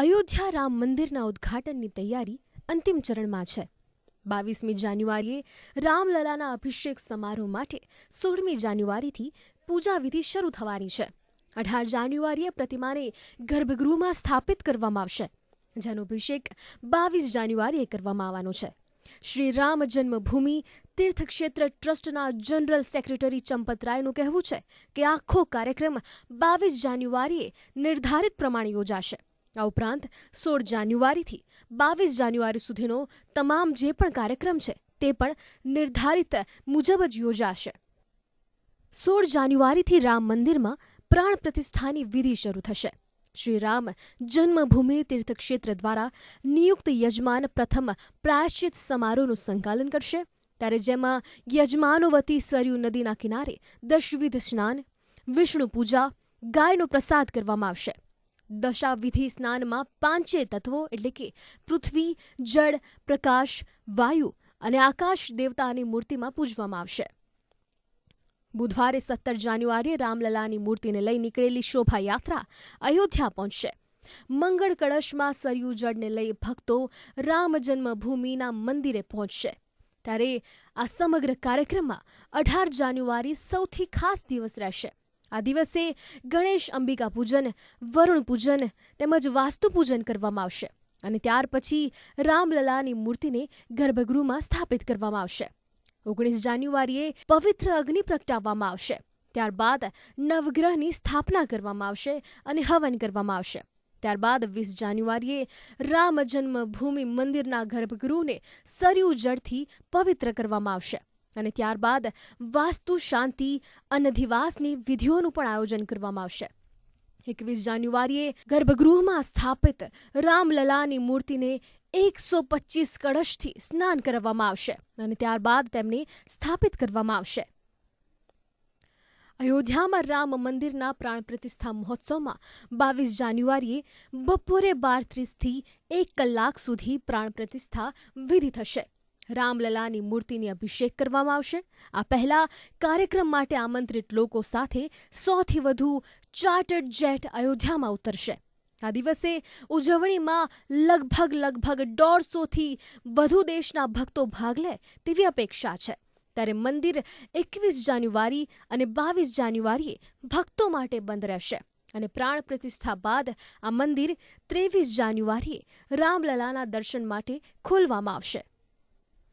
અયોધ્યા રામ મંદિરના ઉદ્ઘાટનની તૈયારી અંતિમ ચરણમાં છે. બાવીસમી જાન્યુઆરીએ રામલલાના અભિષેક સમારોહ માટે સોળમી જાન્યુઆરીથી પૂજા વિધિ શરૂ થવાની છે. અઢાર જાન્યુઆરીએ પ્રતિમાને ગર્ભગૃહમાં સ્થાપિત કરવામાં આવશે, જેનો અભિષેક બાવીસ જાન્યુઆરીએ કરવામાં આવવાનો છે. શ્રી રામ જન્મભૂમિ તીર્થક્ષેત્ર ટ્રસ્ટના જનરલ સેક્રેટરી ચંપતરાયનું કહેવું છે કે આખો કાર્યક્રમ બાવીસ જાન્યુઆરીએ નિર્ધારિત પ્રમાણે યોજાશે. આ ઉપરાંત સોળ જાન્યુઆરીથી બાવીસ જાન્યુઆરી સુધીનો તમામ જે પણ કાર્યક્રમ છે તે પણ નિર્ધારિત મુજબ જ યોજાશે. સોળ જાન્યુઆરીથી રામ મંદિરમાં પ્રાણ પ્રતિષ્ઠાની વિધિ શરૂ થશે. શ્રી રામ જન્મભૂમિ તીર્થક્ષેત્ર દ્વારા નિયુક્ત યજમાન પ્રથમ પ્રાયશ્ચિત સમારોહનું સંકાલન કરશે. ત્યારે જેમાં યજમાનો વતી સરયુ નદીના કિનારે દશવિધ સ્નાન, વિષ્ણુ પૂજા, ગાયનો પ્રસાદ કરવામાં આવશે. દશાવિધિ સ્નાનમાં પાંચે તત્વો એટલે કે પૃથ્વી, જળ, પ્રકાશ, વાયુ અને આકાશ દેવતાની મૂર્તિમાં પૂજવામાં આવશે. બુધવારે સત્તર જાન્યુઆરીએ રામલલાની મૂર્તિને લઈ નીકળેલી શોભાયાત્રા અયોધ્યા પહોંચશે. મંગળ કળશમાં સરયુ જળને લઈ ભક્તો રામ જન્મભૂમિના મંદિરે પહોંચશે. ત્યારે આ સમગ્ર કાર્યક્રમમાં અઢાર જાન્યુઆરી સૌથી ખાસ દિવસ રહેશે. આ દિવસે ગણેશ અંબિકા પૂજન, વરુણ પૂજન તેમજ વાસ્તુ પૂજન કરવામાં આવશે અને ત્યાર પછી રામલલાની મૂર્તિને ગર્ભગૃહમાં સ્થાપિત કરવામાં આવશે. ઓગણીસ જાન્યુઆરીએ પવિત્ર અગ્નિ પ્રગટાવવામાં આવશે. ત્યારબાદ નવગ્રહની સ્થાપના કરવામાં આવશે અને હવન કરવામાં આવશે. ત્યારબાદ વીસ જાન્યુઆરીએ રામ જન્મભૂમિ મંદિરના ગર્ભગૃહને સરયુ જળથી પવિત્ર કરવામાં આવશે. અને ત્યારબાદ વાસ્તુ શાંતિ અનધિવાસની વિધિઓનું પણ આયોજન કરવામાં આવશે. એકવીસ જાન્યુઆરીએ ગર્ભગૃહમાં સ્થાપિત રામલલાની મૂર્તિને એકસો પચીસ કળશથી સ્નાન કરવામાં આવશે અને ત્યારબાદ તેમને સ્થાપિત કરવામાં આવશે. અયોધ્યામાં રામ મંદિરના પ્રાણ પ્રતિષ્ઠા મહોત્સવમાં બાવીસ જાન્યુઆરીએ બપોરે બાર ત્રીસથી એક કલાક સુધી પ્રાણ પ્રતિષ્ઠા વિધિ થશે. રામલલાની મૂર્તિની અભિષેક કરવામાં આવશે. આ પહેલા કાર્યક્રમ માટે આમંત્રિત લોકો સાથે સોથી વધુ ચાર્ટર્ડ જેટ અયોધ્યામાં ઉતરશે. આ દિવસે ઉજવણીમાં લગભગ લગભગ દોઢસોથી વધુ દેશના ભક્તો ભાગ લે તેવી અપેક્ષા છે. ત્યારે મંદિર એકવીસ જાન્યુઆરી અને બાવીસ જાન્યુઆરીએ ભક્તો માટે બંધ રહેશે. અને પ્રાણ પ્રતિષ્ઠા બાદ આ મંદિર ત્રેવીસ જાન્યુઆરીએ રામલલાના દર્શન માટે ખોલવામાં આવશે.